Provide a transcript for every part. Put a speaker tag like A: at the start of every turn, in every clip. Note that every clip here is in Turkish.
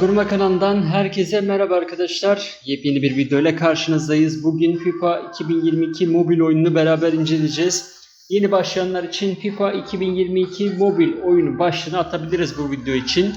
A: Gurme kanalından herkese merhaba arkadaşlar. Yepyeni bir video karşınızdayız. Bugün FIFA 2022 mobil oyununu beraber inceleyeceğiz. Yeni başlayanlar için FIFA 2022 mobil oyunu başlığını atabiliriz bu video için.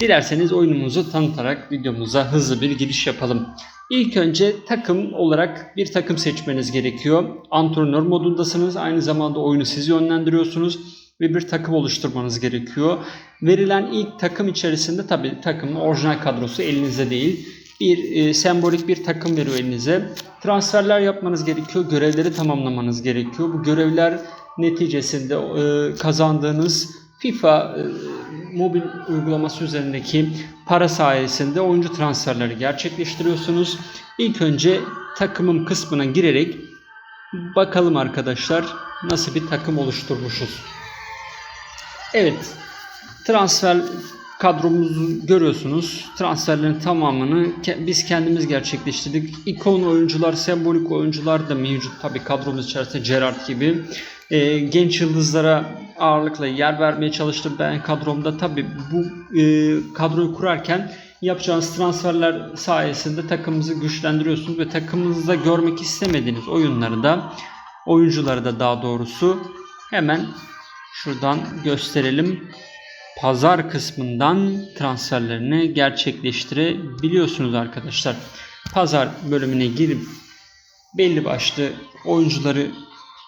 A: Dilerseniz oyunumuzu tanıtarak videomuza hızlı bir giriş yapalım. İlk önce takım olarak bir takım seçmeniz gerekiyor. Antrenör modundasınız. Aynı zamanda oyunu siz yönlendiriyorsunuz ve bir takım oluşturmanız gerekiyor. Verilen ilk takım içerisinde tabii takımın orijinal kadrosu elinizde değil. Bir e, sembolik bir takım veriyor elinize. Transferler yapmanız gerekiyor. Görevleri tamamlamanız gerekiyor. Bu görevler neticesinde e, kazandığınız FIFA e, mobil uygulaması üzerindeki para sayesinde oyuncu transferleri gerçekleştiriyorsunuz. İlk önce takımım kısmına girerek bakalım arkadaşlar nasıl bir takım oluşturmuşuz. Evet. Transfer kadromuzu görüyorsunuz. Transferlerin tamamını ke- biz kendimiz gerçekleştirdik. İkon oyuncular, sembolik oyuncular da mevcut. Tabii kadromuz içerisinde Gerrard gibi. Ee, genç yıldızlara ağırlıkla yer vermeye çalıştım ben kadromda. Tabii bu e, kadroyu kurarken yapacağınız transferler sayesinde takımınızı güçlendiriyorsunuz ve takımınızda görmek istemediğiniz oyunları da oyuncuları da daha doğrusu hemen Şuradan gösterelim. Pazar kısmından transferlerini gerçekleştirebiliyorsunuz arkadaşlar. Pazar bölümüne girip belli başlı oyuncuları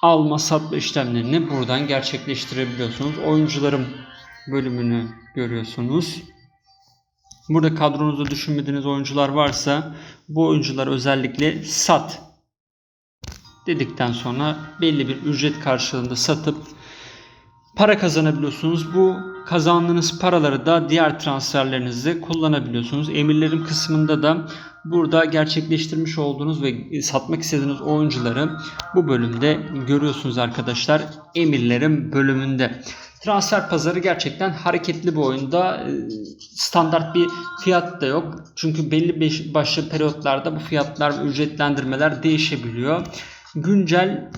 A: alma satma işlemlerini buradan gerçekleştirebiliyorsunuz. Oyuncularım bölümünü görüyorsunuz. Burada kadronuzda düşünmediğiniz oyuncular varsa bu oyuncular özellikle sat dedikten sonra belli bir ücret karşılığında satıp para kazanabiliyorsunuz. Bu kazandığınız paraları da diğer transferlerinizde kullanabiliyorsunuz. Emirlerim kısmında da burada gerçekleştirmiş olduğunuz ve satmak istediğiniz oyuncuları bu bölümde görüyorsunuz arkadaşlar. Emirlerim bölümünde. Transfer pazarı gerçekten hareketli bir oyunda. Standart bir fiyat da yok. Çünkü belli başlı periyotlarda bu fiyatlar ücretlendirmeler değişebiliyor. Güncel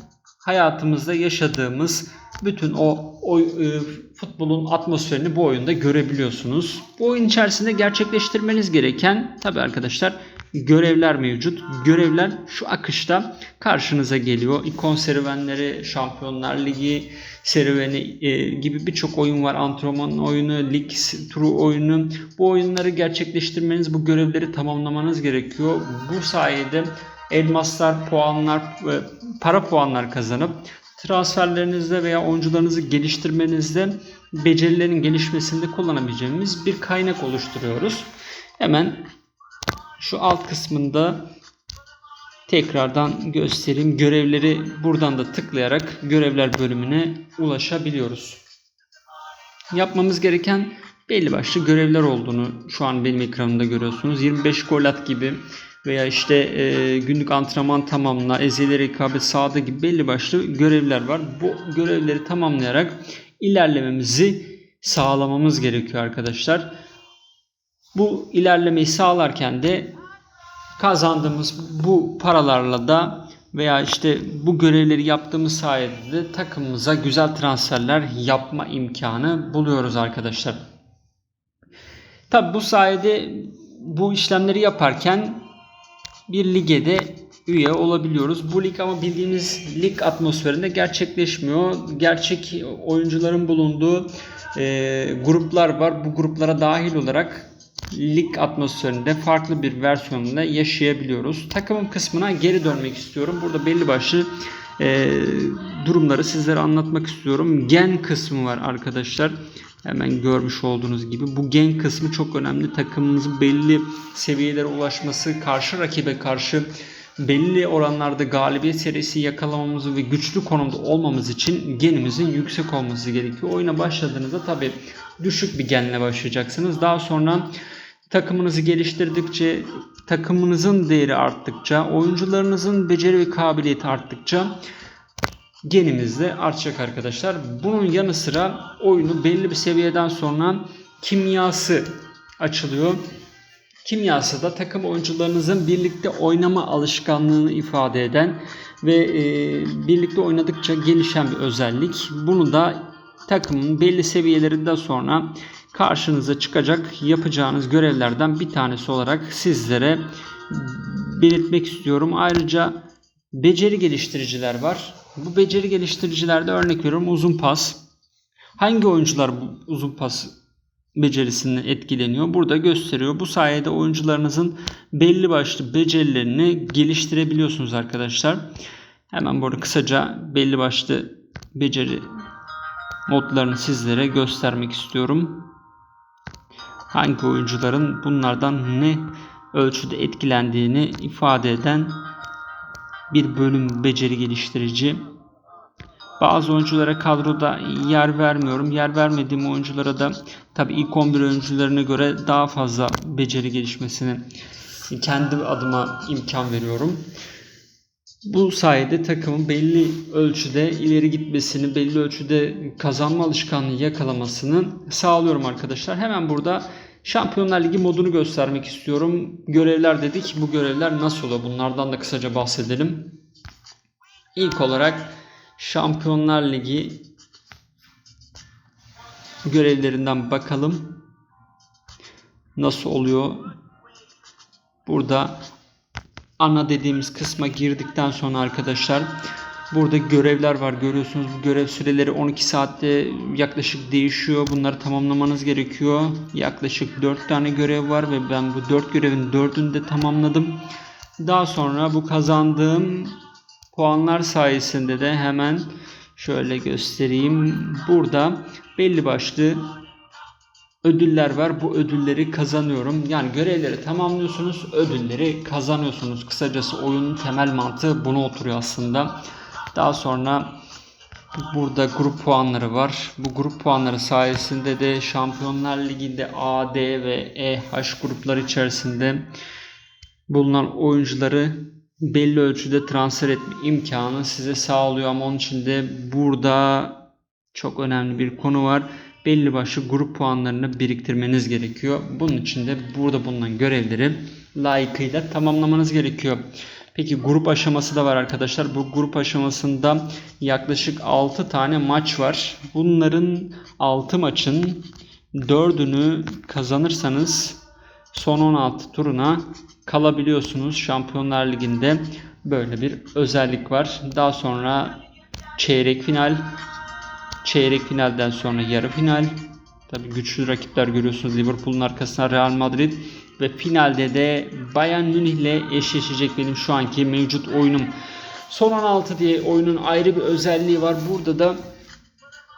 A: hayatımızda yaşadığımız bütün o, o e, futbolun atmosferini bu oyunda görebiliyorsunuz. Bu oyun içerisinde gerçekleştirmeniz gereken tabi arkadaşlar görevler mevcut. Görevler şu akışta karşınıza geliyor. İkon serüvenleri, Şampiyonlar Ligi serüveni e, gibi birçok oyun var. Antrenman oyunu, lig turu oyunu. Bu oyunları gerçekleştirmeniz, bu görevleri tamamlamanız gerekiyor. Bu sayede elmaslar, puanlar, e, para puanlar kazanıp transferlerinizde veya oyuncularınızı geliştirmenizde becerilerin gelişmesinde kullanabileceğimiz bir kaynak oluşturuyoruz. Hemen şu alt kısmında tekrardan göstereyim. Görevleri buradan da tıklayarak görevler bölümüne ulaşabiliyoruz. Yapmamız gereken belli başlı görevler olduğunu şu an benim ekranımda görüyorsunuz. 25 gol at gibi veya işte e, günlük antrenman tamamla, ezeli rekabet sahada gibi belli başlı görevler var. Bu görevleri tamamlayarak ilerlememizi sağlamamız gerekiyor arkadaşlar. Bu ilerlemeyi sağlarken de kazandığımız bu paralarla da veya işte bu görevleri yaptığımız sayede de takımımıza güzel transferler yapma imkanı buluyoruz arkadaşlar. Tabi bu sayede bu işlemleri yaparken bir ligede üye olabiliyoruz. Bu lig ama bildiğimiz lig atmosferinde gerçekleşmiyor. Gerçek oyuncuların bulunduğu e, gruplar var. Bu gruplara dahil olarak lig atmosferinde farklı bir versiyonunda yaşayabiliyoruz. Takımım kısmına geri dönmek istiyorum. Burada belli başlı e, durumları sizlere anlatmak istiyorum. Gen kısmı var arkadaşlar. Hemen görmüş olduğunuz gibi bu gen kısmı çok önemli. Takımımızın belli seviyelere ulaşması, karşı rakibe karşı belli oranlarda galibiyet serisi yakalamamızı ve güçlü konumda olmamız için genimizin yüksek olması gerekiyor. Oyuna başladığınızda tabi düşük bir genle başlayacaksınız. Daha sonra takımınızı geliştirdikçe, takımınızın değeri arttıkça, oyuncularınızın beceri ve kabiliyeti arttıkça genimiz de artacak arkadaşlar. Bunun yanı sıra oyunu belli bir seviyeden sonra kimyası açılıyor. Kimyası da takım oyuncularınızın birlikte oynama alışkanlığını ifade eden ve e, birlikte oynadıkça gelişen bir özellik. Bunu da takımın belli seviyelerinden sonra karşınıza çıkacak yapacağınız görevlerden bir tanesi olarak sizlere belirtmek istiyorum. Ayrıca beceri geliştiriciler var. Bu beceri geliştiricilerde örnek veriyorum uzun pas. Hangi oyuncular bu uzun pas becerisinden etkileniyor? Burada gösteriyor. Bu sayede oyuncularınızın belli başlı becerilerini geliştirebiliyorsunuz arkadaşlar. Hemen burada kısaca belli başlı beceri modlarını sizlere göstermek istiyorum. Hangi oyuncuların bunlardan ne ölçüde etkilendiğini ifade eden bir bölüm beceri geliştirici. Bazı oyunculara kadroda yer vermiyorum. Yer vermediğim oyunculara da tabii ilk 11 oyuncularına göre daha fazla beceri gelişmesini kendi adıma imkan veriyorum. Bu sayede takımın belli ölçüde ileri gitmesini, belli ölçüde kazanma alışkanlığı yakalamasını sağlıyorum arkadaşlar. Hemen burada Şampiyonlar Ligi modunu göstermek istiyorum. Görevler dedik. Bu görevler nasıl oluyor? Bunlardan da kısaca bahsedelim. İlk olarak Şampiyonlar Ligi görevlerinden bakalım. Nasıl oluyor? Burada ana dediğimiz kısma girdikten sonra arkadaşlar burada görevler var görüyorsunuz bu görev süreleri 12 saatte yaklaşık değişiyor bunları tamamlamanız gerekiyor yaklaşık 4 tane görev var ve ben bu 4 görevin 4'ünü de tamamladım daha sonra bu kazandığım puanlar sayesinde de hemen şöyle göstereyim burada belli başlı ödüller var. Bu ödülleri kazanıyorum. Yani görevleri tamamlıyorsunuz, ödülleri kazanıyorsunuz. Kısacası oyunun temel mantığı buna oturuyor aslında. Daha sonra burada grup puanları var. Bu grup puanları sayesinde de Şampiyonlar Ligi'nde A, D ve E, H grupları içerisinde bulunan oyuncuları belli ölçüde transfer etme imkanı size sağlıyor ama onun için de burada çok önemli bir konu var belli başlı grup puanlarını biriktirmeniz gerekiyor. Bunun için de burada bulunan görevleri layıkıyla tamamlamanız gerekiyor. Peki grup aşaması da var arkadaşlar. Bu grup aşamasında yaklaşık 6 tane maç var. Bunların 6 maçın 4'ünü kazanırsanız son 16 turuna kalabiliyorsunuz. Şampiyonlar Ligi'nde böyle bir özellik var. Daha sonra çeyrek final, Çeyrek finalden sonra yarı final. Tabii güçlü rakipler görüyorsunuz. Liverpool'un arkasına Real Madrid ve finalde de Bayern Münih ile eşleşecek benim şu anki mevcut oyunum. Son 16 diye oyunun ayrı bir özelliği var. Burada da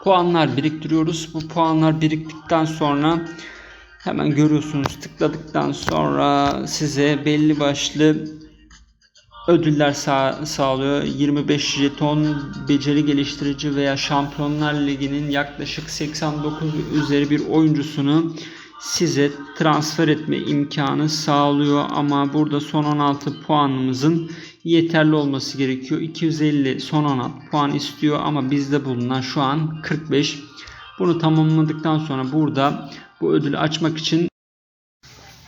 A: puanlar biriktiriyoruz. Bu puanlar biriktikten sonra hemen görüyorsunuz tıkladıktan sonra size belli başlı ödüller sağ, sağlıyor. 25 jeton beceri geliştirici veya Şampiyonlar Ligi'nin yaklaşık 89 üzeri bir oyuncusunu size transfer etme imkanı sağlıyor ama burada son 16 puanımızın yeterli olması gerekiyor. 250 son 16 puan istiyor ama bizde bulunan şu an 45. Bunu tamamladıktan sonra burada bu ödülü açmak için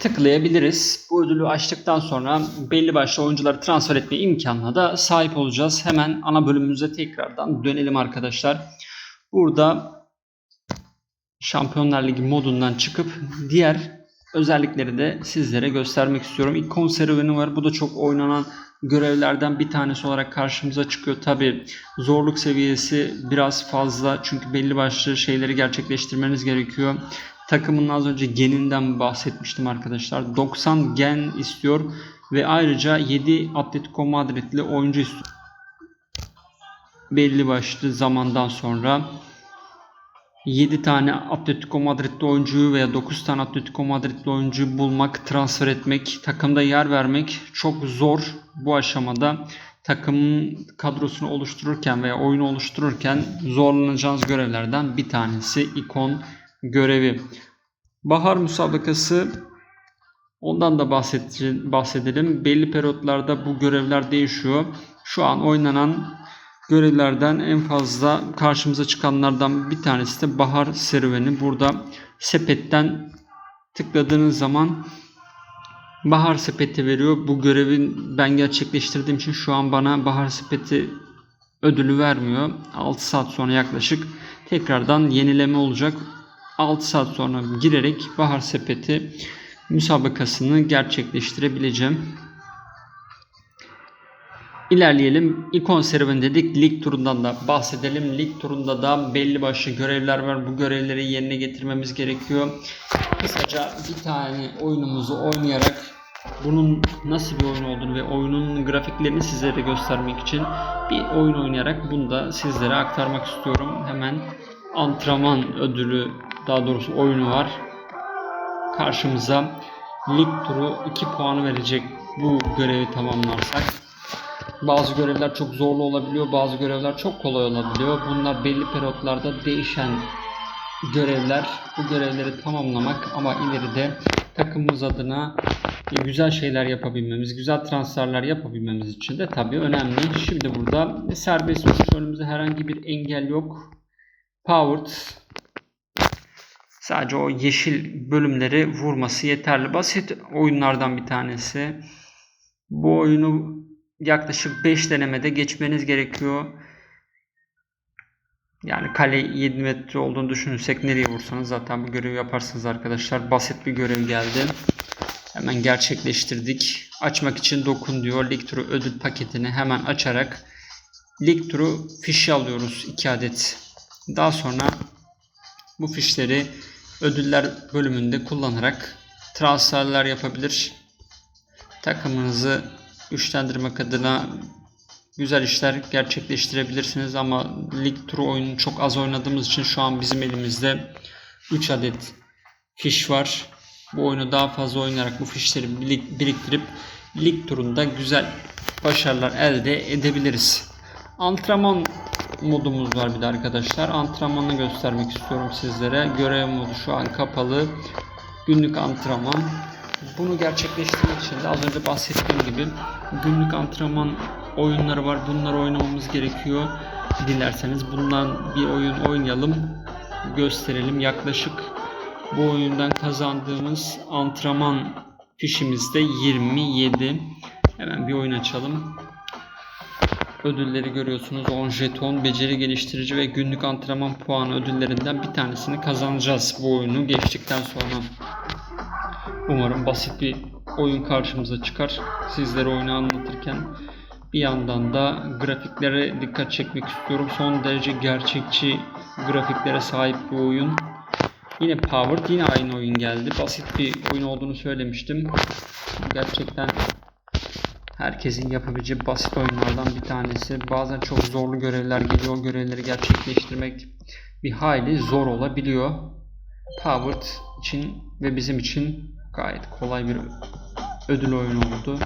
A: tıklayabiliriz. Bu ödülü açtıktan sonra belli başlı oyuncuları transfer etme imkanına da sahip olacağız. Hemen ana bölümümüze tekrardan dönelim arkadaşlar. Burada Şampiyonlar Ligi modundan çıkıp diğer özellikleri de sizlere göstermek istiyorum. İkon serüveni var. Bu da çok oynanan görevlerden bir tanesi olarak karşımıza çıkıyor. Tabi zorluk seviyesi biraz fazla çünkü belli başlı şeyleri gerçekleştirmeniz gerekiyor. Takımın az önce geninden bahsetmiştim arkadaşlar. 90 gen istiyor ve ayrıca 7 Atletico Madrid'li oyuncu istiyor. Belli başlı zamandan sonra 7 tane Atletico Madrid'li oyuncuyu veya 9 tane Atletico Madrid'li oyuncuyu bulmak, transfer etmek, takımda yer vermek çok zor bu aşamada. Takımın kadrosunu oluştururken veya oyunu oluştururken zorlanacağınız görevlerden bir tanesi ikon görevi. Bahar müsabakası ondan da bahsedelim. Belli periyotlarda bu görevler değişiyor. Şu an oynanan görevlerden en fazla karşımıza çıkanlardan bir tanesi de bahar serüveni. Burada sepetten tıkladığınız zaman bahar sepeti veriyor. Bu görevi ben gerçekleştirdiğim için şu an bana bahar sepeti ödülü vermiyor. 6 saat sonra yaklaşık tekrardan yenileme olacak. 6 saat sonra girerek Bahar Sepeti müsabakasını gerçekleştirebileceğim. İlerleyelim. İkon serüveni dedik. Lig turundan da bahsedelim. Lig turunda da belli başlı görevler var. Bu görevleri yerine getirmemiz gerekiyor. Kısaca bir tane oyunumuzu oynayarak bunun nasıl bir oyun olduğunu ve oyunun grafiklerini sizlere göstermek için bir oyun oynayarak bunu da sizlere aktarmak istiyorum. Hemen antrenman ödülü daha doğrusu oyunu var. Karşımıza lig turu 2 puanı verecek bu görevi tamamlarsak. Bazı görevler çok zorlu olabiliyor, bazı görevler çok kolay olabiliyor. Bunlar belli periyotlarda değişen görevler. Bu görevleri tamamlamak ama ileride takımımız adına güzel şeyler yapabilmemiz, güzel transferler yapabilmemiz için de tabii önemli. Şimdi burada serbest önümüzde herhangi bir engel yok. Powered sadece o yeşil bölümleri vurması yeterli. Basit oyunlardan bir tanesi. Bu oyunu yaklaşık 5 denemede geçmeniz gerekiyor. Yani kale 7 metre olduğunu düşünürsek nereye vursanız zaten bu görevi yaparsınız arkadaşlar. Basit bir görev geldi. Hemen gerçekleştirdik. Açmak için dokun diyor. Lig ödül paketini hemen açarak lig turu fişi alıyoruz 2 adet. Daha sonra bu fişleri ödüller bölümünde kullanarak transferler yapabilir. Takımınızı güçlendirmek adına güzel işler gerçekleştirebilirsiniz ama lig turu oyunu çok az oynadığımız için şu an bizim elimizde 3 adet fiş var. Bu oyunu daha fazla oynayarak bu fişleri biriktirip lig turunda güzel başarılar elde edebiliriz. Antrenman modumuz var bir de arkadaşlar. Antrenmanı göstermek istiyorum sizlere. Görev modu şu an kapalı. Günlük antrenman. Bunu gerçekleştirmek için de az önce bahsettiğim gibi günlük antrenman oyunları var. Bunları oynamamız gerekiyor. Dilerseniz bundan bir oyun oynayalım. Gösterelim. Yaklaşık bu oyundan kazandığımız antrenman fişimizde 27. Hemen bir oyun açalım. Ödülleri görüyorsunuz. 10 jeton, beceri geliştirici ve günlük antrenman puanı ödüllerinden bir tanesini kazanacağız bu oyunu geçtikten sonra. Umarım basit bir oyun karşımıza çıkar. Sizlere oyunu anlatırken bir yandan da grafiklere dikkat çekmek istiyorum. Son derece gerçekçi grafiklere sahip bir oyun. Yine Powered yine aynı oyun geldi. Basit bir oyun olduğunu söylemiştim. Gerçekten herkesin yapabileceği basit oyunlardan bir tanesi. Bazen çok zorlu görevler geliyor. Görevleri gerçekleştirmek bir hayli zor olabiliyor. Powered için ve bizim için gayet kolay bir ödül oyunu oldu.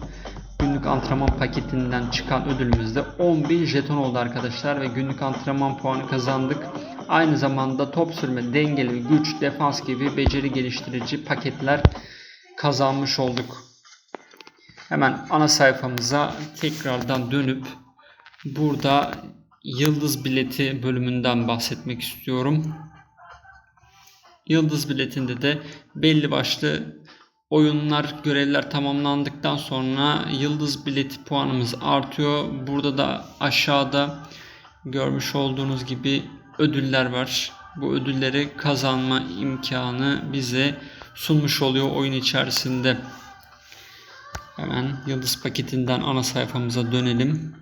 A: Günlük antrenman paketinden çıkan ödülümüz de 10.000 jeton oldu arkadaşlar ve günlük antrenman puanı kazandık. Aynı zamanda top sürme, dengeli, güç, defans gibi beceri geliştirici paketler kazanmış olduk. Hemen ana sayfamıza tekrardan dönüp burada yıldız bileti bölümünden bahsetmek istiyorum. Yıldız biletinde de belli başlı oyunlar, görevler tamamlandıktan sonra yıldız bileti puanımız artıyor. Burada da aşağıda görmüş olduğunuz gibi ödüller var. Bu ödülleri kazanma imkanı bize sunmuş oluyor oyun içerisinde. Hemen yıldız paketinden ana sayfamıza dönelim.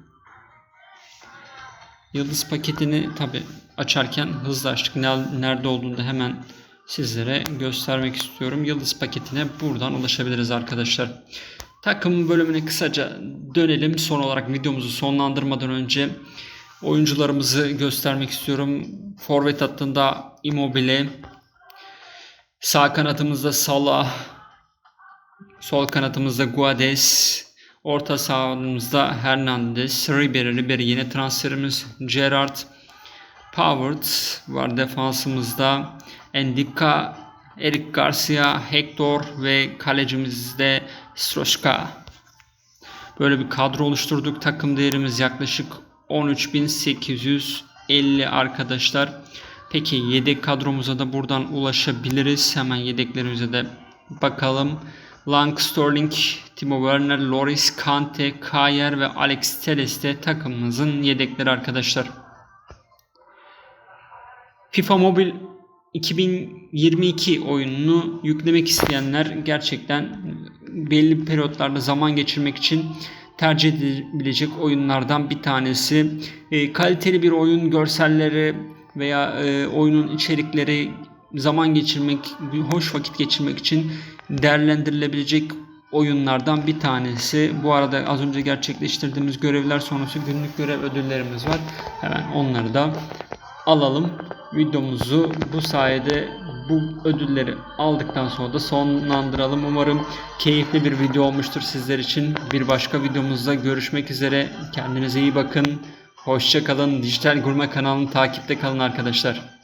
A: Yıldız paketini tabi açarken hızlı açtık. Nerede olduğunu da hemen sizlere göstermek istiyorum. Yıldız paketine buradan ulaşabiliriz arkadaşlar. Takım bölümüne kısaca dönelim. Son olarak videomuzu sonlandırmadan önce oyuncularımızı göstermek istiyorum. Forvet hattında Immobile, sağ kanatımızda Salah, sol kanatımızda Guades, orta sahamızda Hernandez, Ribery, Ribery yine transferimiz Gerrard, Powered var defansımızda. Endika, Eric Garcia, Hector ve kalecimizde Stroşka. Böyle bir kadro oluşturduk. Takım değerimiz yaklaşık 13.850 arkadaşlar. Peki yedek kadromuza da buradan ulaşabiliriz. Hemen yedeklerimize de bakalım. Lang, Sterling, Timo Werner, Loris, Kante, Kayer ve Alex Teles de takımımızın yedekleri arkadaşlar. FIFA Mobile 2022 oyununu yüklemek isteyenler gerçekten belli periyotlarda zaman geçirmek için tercih edilebilecek oyunlardan bir tanesi. E, kaliteli bir oyun görselleri veya e, oyunun içerikleri zaman geçirmek, hoş vakit geçirmek için değerlendirilebilecek oyunlardan bir tanesi. Bu arada az önce gerçekleştirdiğimiz görevler sonrası günlük görev ödüllerimiz var. Hemen onları da alalım. Videomuzu bu sayede bu ödülleri aldıktan sonra da sonlandıralım. Umarım keyifli bir video olmuştur sizler için. Bir başka videomuzda görüşmek üzere. Kendinize iyi bakın. Hoşça kalın. Dijital Gurme kanalını takipte kalın arkadaşlar.